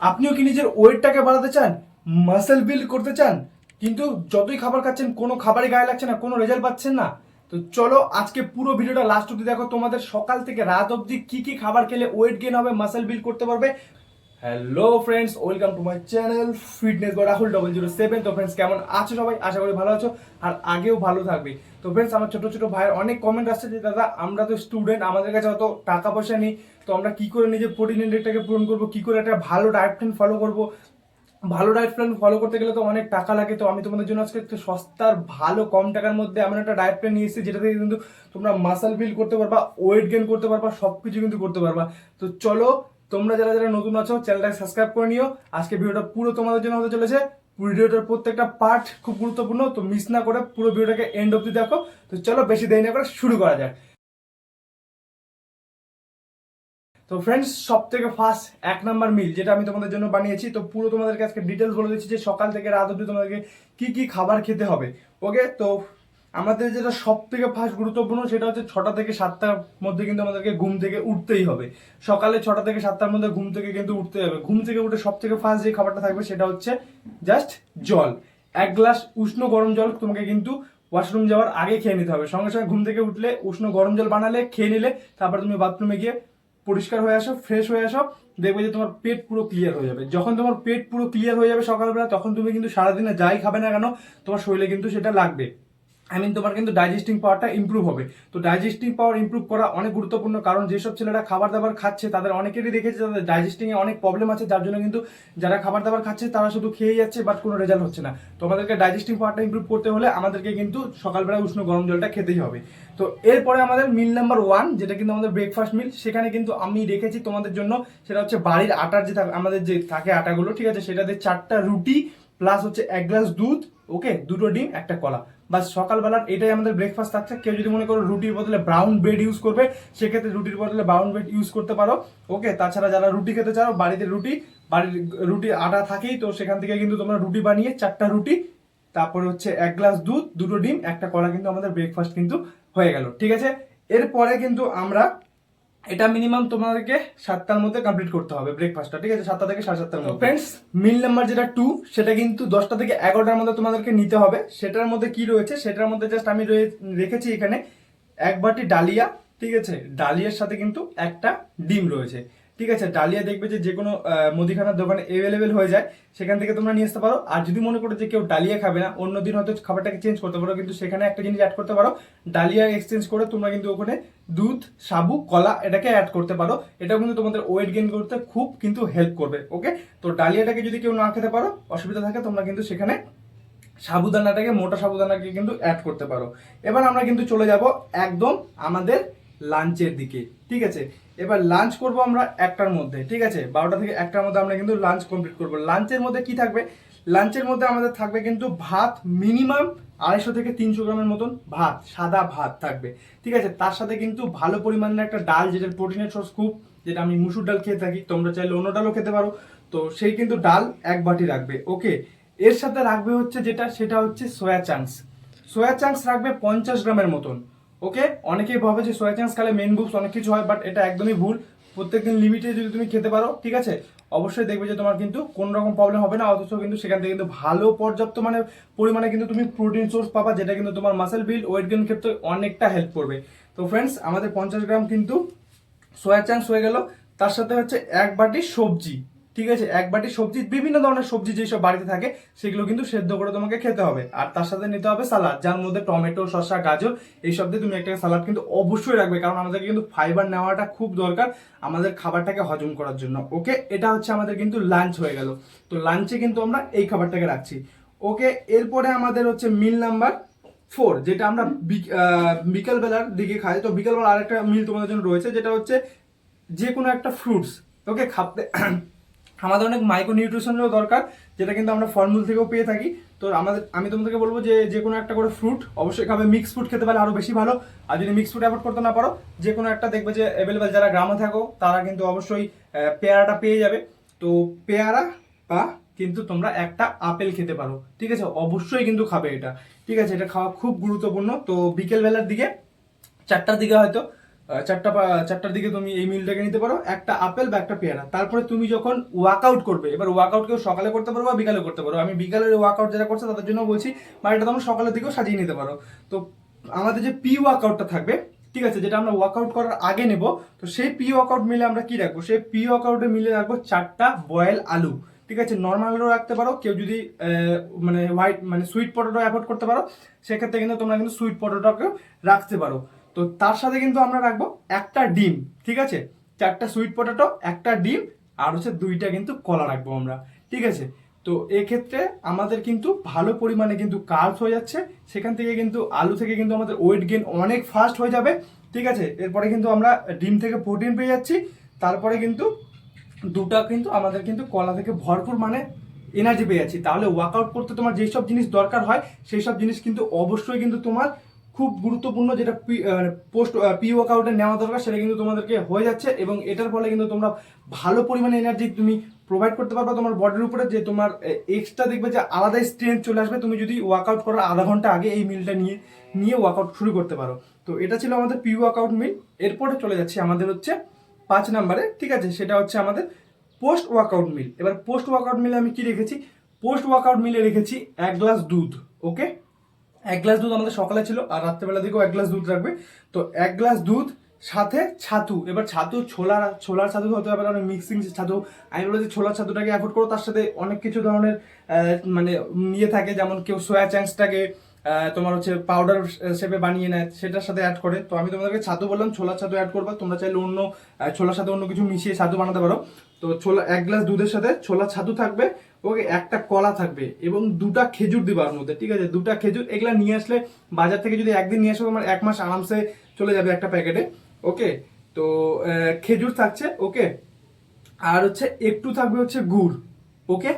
আপনিও কি নিজের ওয়েটটাকে বাড়াতে চান? মাসেল বিল্ড করতে চান? কিন্তু যতই খাবার খাচ্ছেন, কোনো খাবারই গায়ে লাগছে না, কোনো রেজাল্ট পাচ্ছেন না। তো চলো আজকে পুরো ভিডিওটা লাস্ট অব্দি দেখো। তোমাদের সকাল থেকে রাত অব্দি কি কি খাবার খেলে ওয়েট গেন হবে মাসেল বিল্ড করতে পারবে? Hello friends welcome to my channel fitness বা রাহুল ডবল জিরো সেভেন তো ফ্রেন্ডস কেমন আছো সবাই? আশা করি ভালো আছো, আর আগেও ভালো থাকবে। তো ফ্রেন্ডস আমার ছোটো ছোটো ভাইয়ের অনেক কমেন্ট আসছে যে, দাদা, আমরা তো স্টুডেন্ট আমাদের কাছে অত টাকা পয়সা নেই। তো আমরা কী করে নিজের প্রোটিন ইনটেকটাকে পূরণ করব? কী করে একটা ভালো ডায়েট প্ল্যান ফলো করব? ভালো ডায়েট প্ল্যান ফলো করতে গেলে তো অনেক টাকা লাগে। তো আমি তোমাদের জন্য আজকে একটা সস্তার, ভালো, কম টাকার মধ্যে এমন একটা ডায়েট প্ল্যান নিয়ে এসেছি, যেটা থেকে কিন্তু তোমরা মাসাল বিল্ড করতে পারবা ওয়েট গেন করতে পারবা সব কিছু কিন্তু করতে পারবা। তো চলো তোমরা যারা যারা নতুন আছো চ্যানেলটাকে সাবস্ক্রাইব করে নিও। আজকে ভিডিওটা পুরো তোমাদের জন্য হতে চলেছে। ভিডিওটার প্রত্যেকটা পার্ট খুব গুরুত্বপূর্ণ, তো মিস না করে পুরো ভিডিওটাকে এন্ড অব্দি দেখো। তো চলো বেশি দেরি না করে শুরু করা যাক। তো ফ্রেন্ডস সব থেকে ফার্স্ট এক নাম্বার মিল যেটা আমি তোমাদের জন্য বানিয়েছি, তো পুরো তোমাদেরকে আজকে ডিটেলস বলে দিচ্ছি যে সকাল থেকে রাত অবধি তোমাদেরকে কি কি খাবার খেতে হবে। ওকে তো আমাদের যেটা সব থেকে ফার্স্ট গুরুত্বপূর্ণ সেটা হচ্ছে ছটা থেকে সাতটার মধ্যে কিন্তু আমাদেরকে ঘুম থেকে উঠতেই হবে। সকালে ছটা থেকে সাতটার মধ্যে ঘুম থেকে কিন্তু উঠতে হবে। ঘুম থেকে উঠে সব থেকে ফার্স্ট যে খাবারটা থাকবে সেটা হচ্ছে জাস্ট জল। এক গ্লাস উষ্ণ গরম জল তোমাকে কিন্তু ওয়াশরুম যাওয়ার আগে খেয়ে নিতে হবে। সঙ্গে সঙ্গে ঘুম থেকে উঠলে উষ্ণ গরম জল বানালে, খেয়ে নিলে, তারপর তুমি বাথরুমে গিয়ে পরিষ্কার হয়ে আসো ফ্রেশ হয়ে আসো, দেখবে যে তোমার পেট পুরো ক্লিয়ার হয়ে যাবে। যখন তোমার পেট পুরো ক্লিয়ার হয়ে যাবে সকালবেলা, তখন তুমি কিন্তু সারাদিনে যাই খাবে না কেন, তোমার শরীরে কিন্তু সেটা লাগবে। আই মিন তোমার কিন্তু ডাইজেস্টিং পাওয়ারটা ইমপ্রুভ হবে। তো ডাইজেস্টিং পাওয়ার ইমপ্রুভ করা অনেক গুরুত্বপূর্ণ, কারণ যেসব ছেলেরা খাবার দাবার খাচ্ছে, তাদের অনেকেরই দেখেছে তাদের ডাইজেস্টিং এ অনেক প্রবলেম আছে, যার জন্য কিন্তু যারা খাবার দাবার খাচ্ছে, তারা শুধু খেয়ে যাচ্ছে বাট কোনো রেজাল্ট হচ্ছে না। তো আমাদেরকে ডাইজেস্টিং পাওয়ারটা ইমপ্রুভ করতে হলে আমাদেরকে কিন্তু সকালবেলা উষ্ণ গরম জলটা খেতেই হবে। তো এরপরে আমাদের মিল নাম্বার ওয়ান যেটা কিন্তু আমাদের ব্রেকফাস্ট মিল সেখানে কিন্তু আমি রেখেছি তোমাদের জন্য, সেটা হচ্ছে বাড়ির আটার যে আমাদের যে থাকে আটাগুলো, ঠিক আছে? সেটাতে চারটা রুটি প্লাস হচ্ছে এক গ্লাস দুধ ওকে, দুটো ডিম, একটা কলা। বা সকালবেলার এটাই আমাদের ব্রেকফাস্ট থাকছে কেউ যদি মনে করো রুটির বদলে ব্রাউন ব্রেড ইউজ করবে, সেক্ষেত্রে রুটির বদলে ব্রাউন ব্রেড ইউজ করতে পারো। ওকে, তাছাড়া যারা রুটি খেতে চাও, বাড়িতে রুটি, বাড়ির রুটি আটা থাকেই, তো সেখান থেকে কিন্তু তোমরা রুটি বানিয়ে চারটা রুটি, তারপরে হচ্ছে এক গ্লাস দুধ, দুটো ডিম, একটা কলা কিন্তু আমাদের ব্রেকফাস্ট কিন্তু হয়ে গেল। ঠিক আছে? এরপরে কিন্তু আমরা এটা মিনিমাম তোমাদেরকে সাতটার মধ্যে কমপ্লিট করতে হবে ব্রেকফাস্টটা ঠিক আছে? সাতটা থেকে সাড়ে সাতটার মধ্যে। ফ্রেন্ডস মিল নাম্বার যেটা টু সেটা কিন্তু দশটা থেকে এগারোটার মধ্যে তোমাদেরকে নিতে হবে। সেটার মধ্যে কি রয়েছে? সেটার মধ্যে জাস্ট আমি রেখেছি এখানে এক বাটি ডালিয়া ঠিক আছে? ডালিয়ার সাথে কিন্তু একটা ডিম রয়েছে। ঠিক আছে, ডালিয়া দেখবে যে যে কোনো মুদিখানার দোকানে অ্যাভেলেবেল হয়ে যায়, সেখান থেকে তোমরা নিয়ে আসতে পারো। আর যদি মনে করো যে কেউ ডালিয়া খাবে না, অন্য দিন হয়তো খাবারটাকে চেঞ্জ করতে পারো, কিন্তু সেখানে একটা জিনিস অ্যাড করতে পারো, ডালিয়া এক্সচেঞ্জ করে তোমরা কিন্তু ওখানে দুধ, সাবু, কলা এটাকে অ্যাড করতে পারো। এটাও কিন্তু তোমাদের ওয়েট গেইন করতে খুব কিন্তু হেল্প করবে ওকে তো ডালিয়াটাকে যদি কেউ না খেতে পারো, অসুবিধা থাকে, তোমরা কিন্তু সেখানে সাবুদানাটাকে, মোটা সাবুদানাকে কিন্তু অ্যাড করতে পারো। এবার আমরা কিন্তু চলে যাব একদম আমাদের লাঞ্চের দিকে, ঠিক আছে? এবার লাঞ্চ করব আমরা একটার মধ্যে, ঠিক আছে? বারোটা থেকে একটার মধ্যে আমরা কিন্তু লাঞ্চ কমপ্লিট করব। লাঞ্চের মধ্যে কি থাকবে? লাঞ্চের মধ্যে আমাদের থাকবে কিন্তু ভাত মিনিমাম আড়াইশো থেকে তিনশো গ্রামের মতন ভাত, সাদা ভাত থাকবে। ঠিক আছে? তার সাথে কিন্তু ভালো পরিমাণের একটা ডাল যেটা প্রোটিনের সোর্স খুব, যেটা আমি মুসুর ডাল খেয়ে থাকি, তোমরা চাইলে অন্য ডালও খেতে পারো। তো সেই কিন্তু ডাল এক বাটি রাখবে ওকে এর সাথে রাখবে হচ্ছে যেটা? সেটা হচ্ছে সোয়া চাংস সোয়া চাংস রাখবে পঞ্চাশ গ্রামের মতন। ওকে অনেকেই ভাবে যে সোয়া চান্স খালে মেন বুকস অনেক কিছু হয় বাট এটা একদমই ভুল। প্রত্যেকদিন লিমিটে যদি তুমি খেতে পারো, ঠিক আছে? অবশ্যই দেখবে যে তোমার কিন্তু কোনো রকম প্রবলেম হবে না, অথচ কিন্তু সেখান থেকে কিন্তু ভালো পর্যাপ্ত মানে পরিমাণে কিন্তু তুমি প্রোটিন সোর্স পাবা, যেটা কিন্তু তোমার মাসেল বিল্ড ওয়েট গেন ক্ষেত্রে অনেকটা হেল্প করবে। তো ফ্রেন্ডস আমাদের পঞ্চাশ গ্রাম কিন্তু সোয়া চাংস হয়ে গেল। তার সাথে হচ্ছে এক বাটি সবজি। ঠিক আছে, এক বাটি সবজি, বিভিন্ন ধরনের সবজি যেসব বাড়িতে থাকে, সেগুলো কিন্তু সেদ্ধ করে তোমাকে খেতে হবে। আর তার সাথে নিতে হবে সালাদ, যার মধ্যে টমেটো, শসা, গাজর, এইসব দিয়ে তুমি একটা সালাদ কিন্তু অবশ্যই রাখবে, কারণ আমাদেরকে কিন্তু ফাইবার নেওয়াটা খুব দরকার আমাদের খাবারটাকে হজম করার জন্য। ওকে, এটা হচ্ছে আমাদের কিন্তু লাঞ্চ হয়ে গেল। তো লাঞ্চে কিন্তু আমরা এই খাবারটাকে রাখছি। ওকে, এরপরে আমাদের হচ্ছে মিল নাম্বার ফোর যেটা আমরা বিকালবেলার দিকে খাই। তো বিকালবেলা আরেকটা মিল তোমাদের জন্য রয়েছে, যেটা হচ্ছে যে কোনো একটা ফ্রুটস ওকে খাতে আমাদের অনেক মাইক্রো নিউট্রিশনেরও দরকার, যেটা কিন্তু আমরা ফলমূল থেকেও পেয়ে থাকি। তো আমাদের, আমি তোমাদেরকে বলব যে যে কোনো একটা করে ফ্রুট অবশ্যই খাবে। মিক্স ফ্রুট খেতে পারলে আরও বেশি ভালো। আর যদি মিক্স ফ্রুট অ্যাভয়েড করতে না পারো যে কোনো একটা দেখবে যে অ্যাভেলেবেল যারা গ্রামে থাকো, তারা কিন্তু অবশ্যই পেয়ারাটা পেয়ে যাবে। তো পেয়ারা বা কিন্তু তোমরা একটা আপেল খেতে পারো। ঠিক আছে? অবশ্যই কিন্তু খাবে এটা। ঠিক আছে? এটা খাওয়া খুব গুরুত্বপূর্ণ। তো বিকেলবেলার দিকে, চারটার দিকে হয়তো চারটা চারটার দিকে তুমি এই মিলটাকে নিতে পারো। একটা আপেল বা একটা পেয়ারা। তারপরে তুমি যখন ওয়ার্কআউট করবে, এবার ওয়ার্কআউট কেউ সকালে করতে পারো বা বিকালে করতে পারো। আমি বিকালের ওয়ার্কআউট যারা করছে, তাদের জন্য বলছি বা এটা তোমরা সকালের দিকেও সাজিয়ে নিতে পারো। তো আমাদের যে পি ওয়ার্কআউটটা থাকবে, ঠিক আছে, যেটা আমরা ওয়ার্কআউট করার আগে নেব, তো সেই পি ওয়ার্কআউট মিলে আমরা কি রাখব? সেই পি ওয়ার্কআউটে মিলে রাখব চারটা বয়েল আলু। ঠিক আছে নর্মাল আলু রাখতে পারো। কেউ যদি মানে হোয়াইট মানে সুইট পটেটো অ্যাভয়েড করতে পারো, সেক্ষেত্রে কিন্তু তোমরা কিন্তু সুইট পটেটোকেও রাখতে পারো। তো তার সাথে কিন্তু আমরা রাখব একটা ডিম, ঠিক আছে? চারটা সুইট পটেটো একটা ডিম, আর হচ্ছে দুইটা কিন্তু কলা রাখব আমরা, ঠিক আছে? তো এক্ষেত্রে আমাদের কিন্তু ভালো পরিমাণে কিন্তু কার্বস হয়ে যাচ্ছে, সেখান থেকে কিন্তু আলু থেকে কিন্তু আমাদের ওয়েট গেন অনেক ফাস্ট হয়ে যাবে, ঠিক আছে? এরপরে কিন্তু আমরা ডিম থেকে প্রোটিন পেয়ে যাচ্ছি, তারপরে কিন্তু দুটা কিন্তু আমাদের কিন্তু কলা থেকে ভরপুর মানে এনার্জি পেয়ে যাচ্ছি। তাহলে ওয়ার্কআউট করতে তোমার যেই সব জিনিস দরকার হয় সেই সব জিনিস কিন্তু অবশ্যই কিন্তু তোমার খুব গুরুত্বপূর্ণ যেটা পোস্ট পি ওয়ার্কআউটে নেওয়া দরকার, সেটা কিন্তু তোমাদেরকে হয়ে যাচ্ছে এবং এটার ফলে কিন্তু তোমরা ভালো পরিমাণে এনার্জি তুমি প্রোভাইড করতে পারবে তোমার বডির উপরে, যে তোমার এক্সট্রা দেখবে যে আলাদা স্ট্রেংথ চলে আসবে, তুমি যদি ওয়ার্কআউট করার আধা ঘণ্টা আগে এই মিলটা নিয়ে নিয়ে ওয়ার্কআউট শুরু করতে পারো। তো এটা ছিল আমাদের পি ওয়ার্কআউট মিল এরপরে চলে যাচ্ছে আমাদের হচ্ছে পাঁচ নাম্বারে, ঠিক আছে? সেটা হচ্ছে আমাদের পোস্ট ওয়ার্কআউট মিল এবার পোস্ট ওয়ার্কআউট মিলে আমি কি রেখেছি? পোস্ট ওয়ার্কআউট মিলে রেখেছি এক গ্লাস দুধ ওকে এক গ্লাস দুধ আমাদের সকালে ছিল, আর রাত্রেবেলা দিকেও এক গ্লাস দুধ রাখবে। তো এক গ্লাস দুধ, সাথে ছাতু। এবার ছাতু ছোলার ছোলার ছাতু হতে হবে অনেক মিক্সিং ছাতু। আমি বলে যে ছোলার ছাতুটাকে অ্যাফোর্ড করো, তার সাথে অনেক কিছু ধরনের মানে নিয়ে থাকে, যেমন কেউ সোয়া চ্যাংসটাকে তোমার হচ্ছে পাউডার শেপে বানিয়ে নেয়, সেটার সাথে অ্যাড করে। তো আমি তোমাদেরকে ছাতু বললাম, ছোলার ছাতু অ্যাড করবা, তোমরা চাইলে অন্য ছোলার সাথে অন্য কিছু মিশিয়ে ছাতু বানাতে পারো। তো ছোলা, এক গ্লাস দুধের সাথে ছোলা ছাতু থাকবে ওকে, একটা কলা থাকবে এবং দুটা খেজুর দিবা ওর মধ্যে, ঠিক আছে? দুটা খেজুর এগুলা নিয়ে আসলে বাজার থেকে যদি একদিন নিয়ে আসো, তোমার এক মাস আরামসে চলে যাবে একটা প্যাকেটে, ওকে? তো খেজুর থাকছে, ওকে? আর হচ্ছে একটু থাকবে হচ্ছে গুড়, ওকে?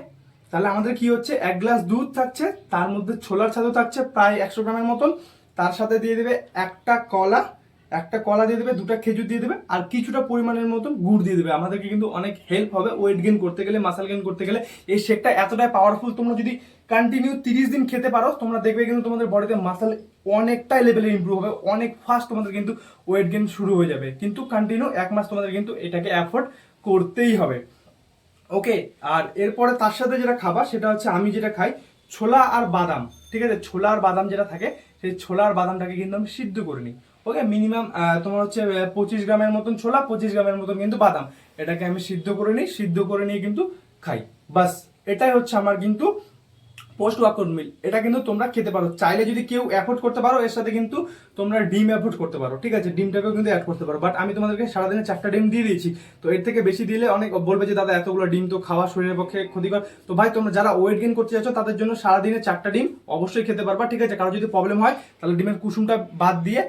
তাহলে আমাদের কি হচ্ছে? এক গ্লাস দুধ থাকছে, তার মধ্যে ছোলার ছাতু থাকছে প্রায় একশো গ্রামের মতন, তার সাথে দিয়ে দেবে একটা কলা একটা কলা দিয়ে দেবে, দুটা খেজুর দিয়ে দেবে আর কিছুটা পরিমাণের মতন গুড় দিয়ে দেবে। আমাদেরকে কিন্তু অনেক হেল্প হবে ওয়েট গেন করতে গেলে মাসাল গেন করতে গেলে। এই শেকটা এতটাই পাওয়ারফুল তোমরা যদি কন্টিনিউ তিরিশ দিন খেতে পারো, তোমরা দেখবে কিন্তু তোমাদের বডিতে মাসাল অনেকটাই লেভেলে ইমপ্রুভ হবে, অনেক ফাস্ট তোমাদের কিন্তু ওয়েট গেন শুরু হয়ে যাবে। কিন্তু কন্টিনিউ এক মাস তোমাদের কিন্তু এটাকে অ্যাফোর্ড করতেই হবে। ওকে আর এরপরে তার সাথে যেটা খাবার সেটা হচ্ছে আমি যেটা খাই, ছোলা আর বাদাম। ঠিক আছে? ছোলা আর বাদাম যেটা থাকে সেই ছোলার বাদামটাকে কিন্তু আমি সিদ্ধ করে নিই। ওকে মিনিমাম তোমার হচ্ছে পঁচিশ গ্রামের মতন ছোলা, পঁচিশ গ্রামের মতন কিন্তু বাদাম। এটাকে আমি সিদ্ধ করে নিই, সিদ্ধ করে নিয়ে কিন্তু খাই। বাস, এটাই হচ্ছে আমার কিন্তু পোস্ট ওয়ার্কআউট মিল এটা কিন্তু তোমরা খেতে পারো। চাইলে যদি কেউ অ্যাফোর্ড করতে পারো, এর সাথে কিন্তু তোমরা ডিম অ্যাফোর্ড করতে পারো, ঠিক আছে? ডিমটাকেও কিন্তু অ্যাড করতে পারো। বাট আমি তোমাদেরকে সারাদিনে চারটা ডিম দিয়ে দিয়েছি। তো এর থেকে বেশি দিলে অনেক বলবে যে, দাদা, এতগুলো ডিম তো খাওয়া শরীরের পক্ষে ক্ষতিকর। তো ভাই, তোমরা যারা ওয়েট গেইন করতে যাচ্ছ, তাদের জন্য সারাদিনে চারটা ডিম অবশ্যই খেতে পারবা, ঠিক আছে? কারও যদি প্রবলেম হয়, তাহলে ডিমের কুসুমটা বাদ দিয়ে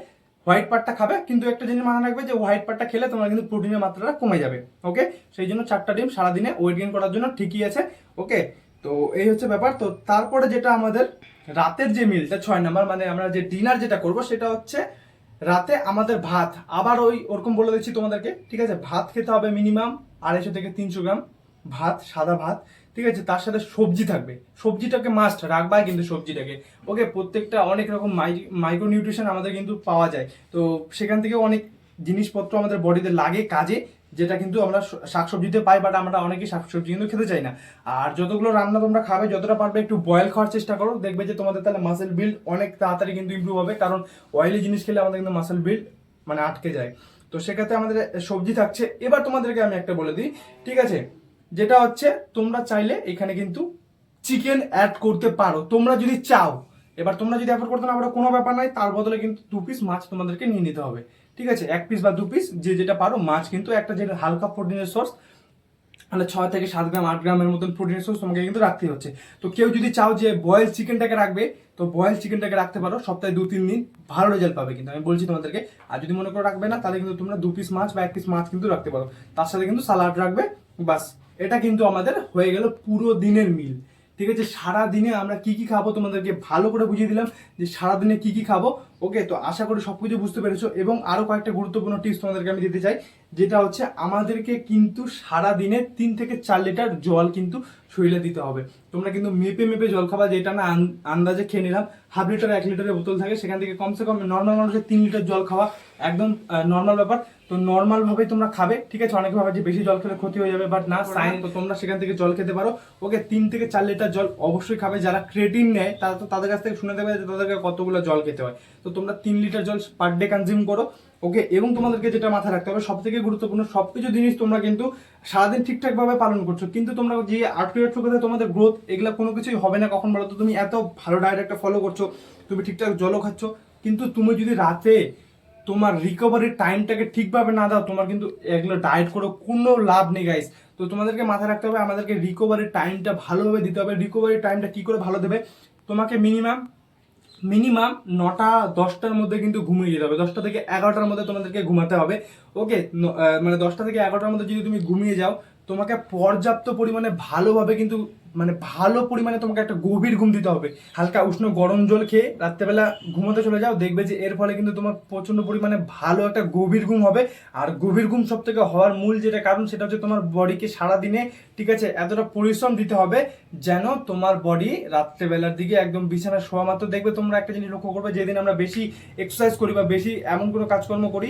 হোয়াইট পার্টটা খাবে। কিন্তু একটা জিনিস মানা রাখবে যে হোয়াইট পার্টটা খেলে তোমার কিন্তু প্রোটিনের মাত্রাটা কমে যাবে ওকে সেই জন্য চারটা ডিম সারাদিনে ওয়েট গেইন করার জন্য ঠিকই আছে ওকে তো এই হচ্ছে ব্যাপার। তো তারপরে যেটা আমাদের রাতের যে মিলটা ছয় নাম্বার মানে আমরা যে ডিনার যেটা করব, সেটা হচ্ছে রাতে আমাদের ভাত। আবার ওই ওরকম বলে দিচ্ছি তোমাদেরকে, ঠিক আছে? ভাত খেতে হবে মিনিমাম আড়াইশো থেকে তিনশো গ্রাম ভাত, সাদা ভাত, ঠিক আছে? তার সাথে সবজি থাকবে। সবজিটাকে মাস্ট রাখবাই কিন্তু সবজিটাকে। ওকে, প্রত্যেকটা অনেক রকম মাইক্রো নিউট্রিশন আমাদের কিন্তু পাওয়া যায়। তো সেখান থেকে অনেক জিনিসপত্র আমাদের বডিতে লাগে, কাজে। যেটা কিন্তু আমরা শাকসবজিতে পাই বাট আমরা অনেকেই শাকসবজি কিন্তু খেতে চাই না। আর যতগুলো রান্না তোমরা খাবে, যতটা পারবে একটু বয়েল খাওয়ার চেষ্টা করো। দেখবে যে তোমাদের তাহলে মাসেল বিল্ড অনেক তাড়াতাড়ি কিন্তু ইমপ্রুভ হবে, কারণ অয়েলি জিনিস খেলে আমাদের কিন্তু মাসেল বিল্ড মানে আটকে যায়। তো সেক্ষেত্রে আমাদের সবজি থাকছে। এবার তোমাদেরকে আমি একটা বলে দিই, ঠিক আছে? যেটা হচ্ছে, তোমরা চাইলে এখানে কিন্তু চিকেন অ্যাড করতে পারো। তোমরা যদি চাও, এবার তোমরা যদি অ্যাফোর্ড করতে না পারো, কোনো ব্যাপার নাই। তার বদলে কিন্তু দু পিস মাছ তোমাদেরকে নিয়ে নিতে হবে। ঠিক আছে? এক পিস বা দু পিস যে যেটা পারো, মাছ কিন্তু একটা যেটা হালকা প্রোটিনের সোর্স মানে ছয় থেকে সাত গ্রাম, আট গ্রামের মতন প্রোটিনের সোর্স তোমাকে কিন্তু রাখতে হচ্ছে। তো কেউ যদি চাও যে বয়েল চিকেনটাকে রাখবে, তো বয়েল চিকেনটাকে রাখতে পারো, সপ্তাহে দু, তিন দিন, ভালো রেজাল্ট পাবে কিন্তু, আমি বলছি তোমাদেরকে। আর যদি মনে করো রাখবে না, তাহলে কিন্তু তোমরা দু পিস মাছ বা এক পিস মাছ কিন্তু রাখতে পারো। তার সাথে কিন্তু সালাড রাখবে বাস এটা কিন্তু আমাদের হয়ে গেল পুরো দিনের মিল ঠিক আছে? সারা দিনে আমরা কি কি খাব তোমাদেরকে ভালো করে বুঝিয়ে দিলাম যে সারা দিনে কি কি খাব। ওকে তো আশা করি সবকিছু বুঝতে পেরেছ। এবং আরও কয়েকটা গুরুত্বপূর্ণ টিপস তোমাদেরকে আমি দিতে চাই যেটা হচ্ছে আমাদেরকে কিন্তু সারা দিনে তিন থেকে চার লিটার জল কিন্তু শরীরে দিতে হবে। তোমরা কিন্তু মেপে মেপে জল খাবা যেটা না আন্দাজে খেয়ে নিলাম। হাফ লিটার এক লিটারের বোতল থাকে সেখান থেকে কমসে কম নর্মাল মানুষের তিন লিটার জল খাওয়া একদম নর্মাল ব্যাপার। তো নর্মাল ভাবে তোমরা খাবে ঠিক আছে? অনেকে ভাবে যে বেশি জল খেলে ক্ষতি হয়ে যাবে বাট না সাইন তো তোমরা সেখান থেকে জল খেতে পারো। ওকে তিন থেকে চার লিটার জল অবশ্যই খাবে। যারা ক্রেটিন নেয় তারা তো তাদের কাছ থেকে শুনে দেবে যে তাদেরকে কতগুলো জল খেতে হয়। তো তোমরা তিন লিটার জল পার ডে কনজিউম করো ওকে এবং তোমাদেরকে যেটা মাথায় রাখতে হবে সব থেকে গুরুত্বপূর্ণ সবকিছু জিনিস তোমরা কিন্তু সারাদিন ঠিকঠাক ভাবে পালন করছ। কিন্তু তোমরা যে আটকে কথা তোমাদের গ্রোথ এগুলা কোনো কিছুই হবে না কখন বলো তো? তুমি এত ভালো ডায়েট একটা ফলো করছ, তুমি ঠিকঠাক জলও খাচ্ছ, কিন্তু তুমি যদি রাতে তোমার রিকভারির টাইমটাকে ঠিকভাবে না দাও, তোমার কিন্তু এগুলো ডায়েট করে কোনো লাভ নেই গাইস তো তোমাদেরকে মাথায় রাখতে হবে, আমাদেরকে রিকভারির টাইমটা ভালোভাবে দিতে হবে। রিকভারির টাইমটা কি করে ভালো দেবে? তোমাকে মিনিমাম মিনিমাম নটা, দশটার মধ্যে কিন্তু ঘুমিয়ে যেতে হবে। দশটা থেকে এগারোটার মধ্যে তোমাদেরকে ঘুমাতে হবে। ওকে মানে দশটা থেকে এগারোটার মধ্যে যদি তুমি ঘুমিয়ে যাও, তোমাকে পর্যাপ্ত পরিমাণে ভালোভাবে কিন্তু মানে ভালো পরিমাণে তোমাকে একটা গভীর ঘুম দিতে হবে। হালকা উষ্ণ গরম জল খেয়ে রাত্রেবেলা ঘুমোতে চলে যাও, দেখবে যে এর ফলে কিন্তু তোমার প্রচণ্ড পরিমাণে ভালো একটা গভীর ঘুম হবে। আর গভীর ঘুম সব থেকে হওয়ার মূল যেটা কারণ, সেটা হচ্ছে তোমার বডিকে সারাদিনে, ঠিক আছে, এতটা পরিশ্রম দিতে হবে যেন তোমার বডি রাত্রেবেলার দিকে একদম বিছানায় শোয়া মাত্র দেখবে। তোমরা একটা জিনিস লক্ষ্য করবে, যেদিন আমরা বেশি এক্সারসাইজ করি বা বেশি এমন কোনো কাজকর্ম করি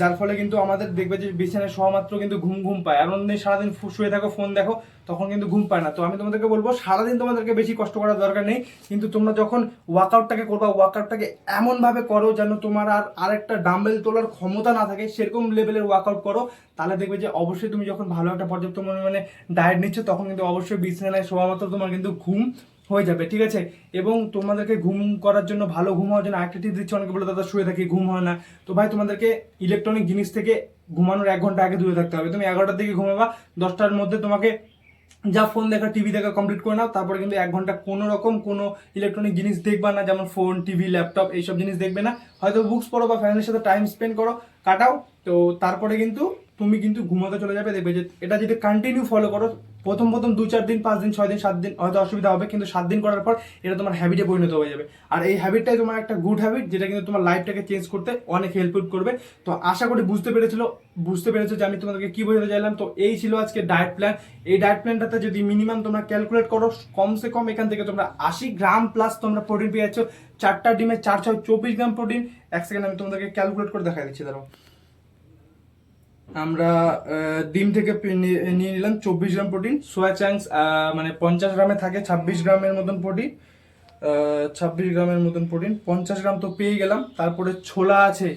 যার ফলে কিন্তু আমাদের দেখবে যে বিছানায় শোয়া মাত্র কিন্তু ঘুম ঘুম পায়। অন্য সারাদিন শুয়ে থাকো ফোন দেখো তখন কিন্তু ঘুম পায় না। তো আমি তোমাদেরকে বলব, সারাদিন তোমাদেরকে বেশি কষ্ট করার দরকার নেই। কিন্তু তোমরা যখন ওয়ার্কআউটটাকে করবা ওয়ার্কআউটটাকে এমনভাবে করো যেন তোমার আর আরেকটা ডাম্বেল তোলার ক্ষমতা না থাকে, সেরকম লেভেলের ওয়ার্কআউট করো, তাহলে দেখবে যে অবশ্যই তুমি যখন ভালো একটা পর্যাপ্ত পরিমাণে ডায়েট নিচ্ছ, তখন কিন্তু অবশ্যই বিছানায় শোয়া মাত্র তোমার কিন্তু ঘুম হয়ে যাবে, ঠিক আছে? এবং তোমাদেরকে ঘুম করার জন্য ভালো ঘুম হওয়ার জন্য একটা টিপ দিচ্ছে, অনেকে বলে, দাদা, শুয়ে থাকি, ঘুম হয় না। তো ভাই, তোমাদেরকে ইলেকট্রনিক জিনিস থেকে ঘুমানোর এক ঘণ্টা আগে দূরে থাকতে হবে। তুমি এগারোটার দিকে ঘুমাবা, দশটার মধ্যে তোমাকে যা ফোন দেখা টিভি দেখা কমপ্লিট করে নাও, তারপরে কিন্তু এক ঘণ্টা কোনো রকম কোনো ইলেকট্রনিক জিনিস দেখবা না, যেমন ফোন টিভি ল্যাপটপ এইসব জিনিস দেখবে না। হয়তো বুকস পড়ো বা ফ্যামিলির সাথে টাইম স্পেন্ড করো, কাটাও। তো তারপরে কিন্তু তুমি কিন্তু ঘুমাতে চলে যাবে, দেখবে যে এটা যদি কন্টিনিউ ফলো করো, প্রথম প্রথম দু চার দিন, পাঁচ দিন, ছয় দিন, সাত দিন, হয়তো অসুবিধা হবে, কিন্তু সাত দিন করার পর এটা তোমার হ্যাবিটে পরিণত হয়ে যাবে। আর এই হ্যাবিটটাই তোমার একটা গুড হ্যাবিট যেটা কিন্তু তোমার লাইফটাকে চেঞ্জ করতে অনেক হেল্পফুল করবে। তো আশা করি বুঝতে পেরেছিল, বুঝতে পেরেছ যে আমি তোমাদেরকে কি বোঝাতে চাইলাম? তো এই ছিল আজকে ডায়েট প্ল্যান এই ডায়েট প্ল্যানটাতে যদি মিনিমাম তোমরা ক্যালকুলেট করো, কমসে কম এখান থেকে তোমরা আশি গ্রাম প্লাস তোমরা প্রোটিন পেয়ে যাচ্ছ। চারটা ডিমে চার ছয় চব্বিশ গ্রাম প্রোটিন এক সেকেন্ড আমি তোমাদেরকে ক্যালকুলেট করে দেখা দিচ্ছি, দাঁড়াও। আমরা ডিম থেকে নিয়ে নিলাম চব্বিশ গ্রাম প্রোটিন, সোয়া চাংস মানে পঞ্চাশ গ্রামে থাকে ছাব্বিশ গ্রামের মতন প্রোটিন ছাব্বিশ গ্রামের মতন প্রোটিন, পঞ্চাশ গ্রাম তো পেয়ে গেলাম। তারপরে ছোলা আছে,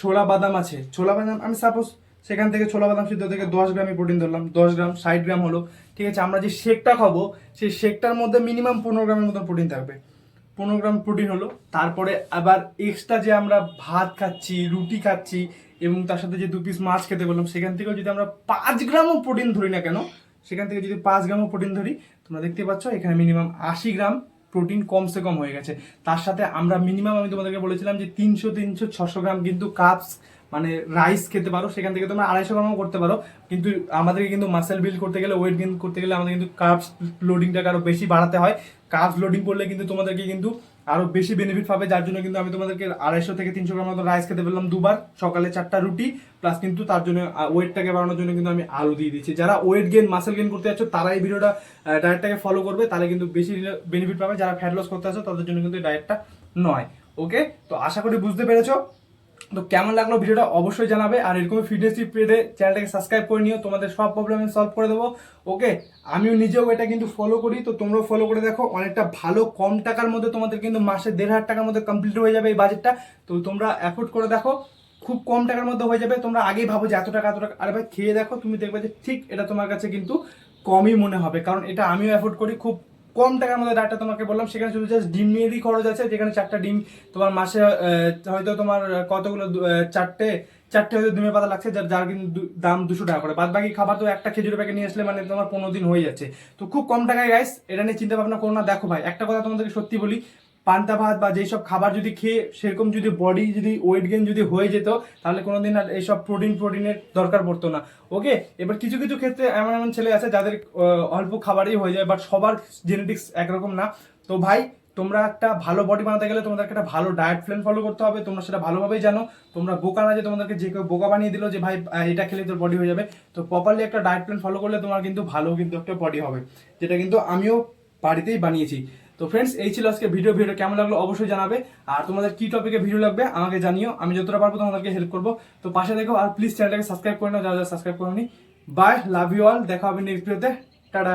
ছোলা বাদাম আছে। ছোলা বাদাম, আমি সাপোজ সেখান থেকে ছোলা বাদাম সিদ্ধ থেকে দশ গ্রামই প্রোটিন ধরলাম, দশ গ্রাম, ষাট গ্রাম হলো। ঠিক আছে, আমরা যে শেকটা খাব, সেই শেকটার মধ্যে মিনিমাম পনেরো গ্রামের মতন প্রোটিন থাকবে। পনেরো গ্রাম প্রোটিন হলো। তারপরে আবার এক্সট্রা যে আমরা ভাত খাচ্ছি, রুটি খাচ্ছি এবং তার সাথে যে দু পিস মাছ খেতে বললাম, সেখান থেকেও যদি আমরা পাঁচ গ্রামও প্রোটিন ধরি না কেন, সেখান থেকে যদি পাঁচ গ্রামও প্রোটিন ধরি, তোমরা দেখতে পাচ্ছ এখানে মিনিমাম আশি গ্রাম প্রোটিন কমসে কম হয়ে গেছে। তার সাথে আমরা মিনিমাম আমি তোমাদেরকে বলেছিলাম যে তিনশো তিনশো ছশো গ্রাম কিন্তু কাপস মানে রাইস খেতে পারো, সেখান থেকে তোমরা আড়াইশো গ্রামও করতে পারো। কিন্তু আমাদেরকে কিন্তু মাসেল বিল্ড করতে গেলে ওয়েট গেন করতে গেলে আমাদের কিন্তু কাপস লোডিংটাকে আরও বেশি বাড়াতে হয়। কাপস লোডিং করলে কিন্তু তোমাদেরকে কিন্তু আরও বেশি বেনিফিট পাবে। যার জন্য কিন্তু আমি তোমাদেরকে আড়াইশো থেকে তিনশো গ্রাম মতো রাইস খেতে বললাম দুবার, সকালে চারটা রুটি প্লাস কিন্তু তার জন্য ওয়েটটাকে বাড়ানোর জন্য কিন্তু আমি আলু দিয়ে দিচ্ছি। যারা ওয়েট গেন মাসেল গেন করতে যাচ্ছ, তারা এই ভিডিওটা ডায়েটটাকে ফলো করবে, তাহলে কিন্তু বেশি বেনিফিট পাবে। যারা ফ্যাট লস করতে আসছো তাদের জন্য কিন্তু ডায়েটটা নয়। ওকে তো আশা করি বুঝতে পেরেছ। তো কেমন লাগল ভিডিওটা অবশ্যই জানাবে, আর এরকম ফিটনেস টিপ চ্যানেলটাকে সাবস্ক্রাইব করে নিও, তোমাদের সব প্রবলেম সলভ করে দেবো ওকে আমিও নিজেও এটা কিন্তু ফলো করি, তো তোমরাও ফলো করে দেখো, অনেকটা ভালো কম টাকার মধ্যে তোমাদের কিন্তু মাসে দেড় হাজার টাকার মধ্যে কমপ্লিট হয়ে যাবে এই বাজেটটা তো তোমরা অ্যাফোর্ড করে দেখো, খুব কম টাকার মধ্যে হয়ে যাবে, তোমরা আগেই ভাবো যে এত টাকা এত টাকা, আরে ভাই খেয়ে দেখো, তুমি দেখবে যে ঠিক এটা তোমার কাছে কিন্তু কমই মনে হবে, কারণ এটা আমিও অ্যাফোর্ড করি, খুব কম টাকার মধ্যে ডাটা তোমাকে বললাম, সেখানে শুধু জাস্ট ডিম নিয়েরই খরচ আছে, যেখানে চারটা ডিম তোমার মাসে হয়তো তোমার কতগুলো চারটে চারটে হয়তো ডিমের পাতা লাগছে, যার যার কিন্তু দাম দুশো টাকা করে। বাদ বাকি খাবার তো একটা খেজুরের প্যাকেট নিয়ে আসলে মানে তোমার পনেরো দিন হয়ে যাচ্ছে। তো খুব কম টাকায় গাইস এটা নিয়ে চিন্তা ভাবনা করো না। দেখো ভাই, একটা কথা তোমাদেরকে সত্যি বলি পান্তা ভাত বা যেসব খাবার যদি খেয়ে সেরকম যদি বডি যদি ওয়েট গেইন যদি হয়ে যেত, তাহলে কোনো দিন আর এইসব প্রোটিন প্রোটিনের দরকার পড়তো না। ওকে এবার কিছু কিছু ক্ষেত্রে এমন এমন ছেলে আছে যাদের অল্প খাবারই হয়ে যায় বাট সবার জেনেটিক্স একরকম না। তো ভাই, তোমরা একটা ভালো বডি বানাতে গেলে তোমাদেরকে একটা ভালো ডায়েট প্ল্যান ফলো করতে হবে। তোমরা সেটা ভালোভাবেই জানো। তোমরা বোকা না যে তোমাদেরকে যে কেউ বোকা বানিয়ে দিল যে, ভাই এটা খেলে তোর বডি হয়ে যাবে। তো প্রপারলি একটা ডায়েট প্ল্যান ফলো করলে তোমার কিন্তু ভালো কিন্তু একটা বডি হবে। যেটা কিন্তু আমিও বাড়িতেই বানিয়েছি। তো ফ্রেন্ডস এই ছিল আজকে ভিডিও ভিডিও কেমন লাগল অবশ্যই জানাবে। আর তোমাদের কি টপিকে ভিডিও লাগবে আমাকে জানিও, আমি যতটা পারব তোমাদেরকে হেল্প করব। তো পাশে দেখো আর প্লিজ চ্যানেলটাকে সাবস্ক্রাইব করে নাও, যারা যারা সাবস্ক্রাইব করোনি। বাই লাভ ইউ অল দেখা হবে নেক্সট ভিডিওতে টাটা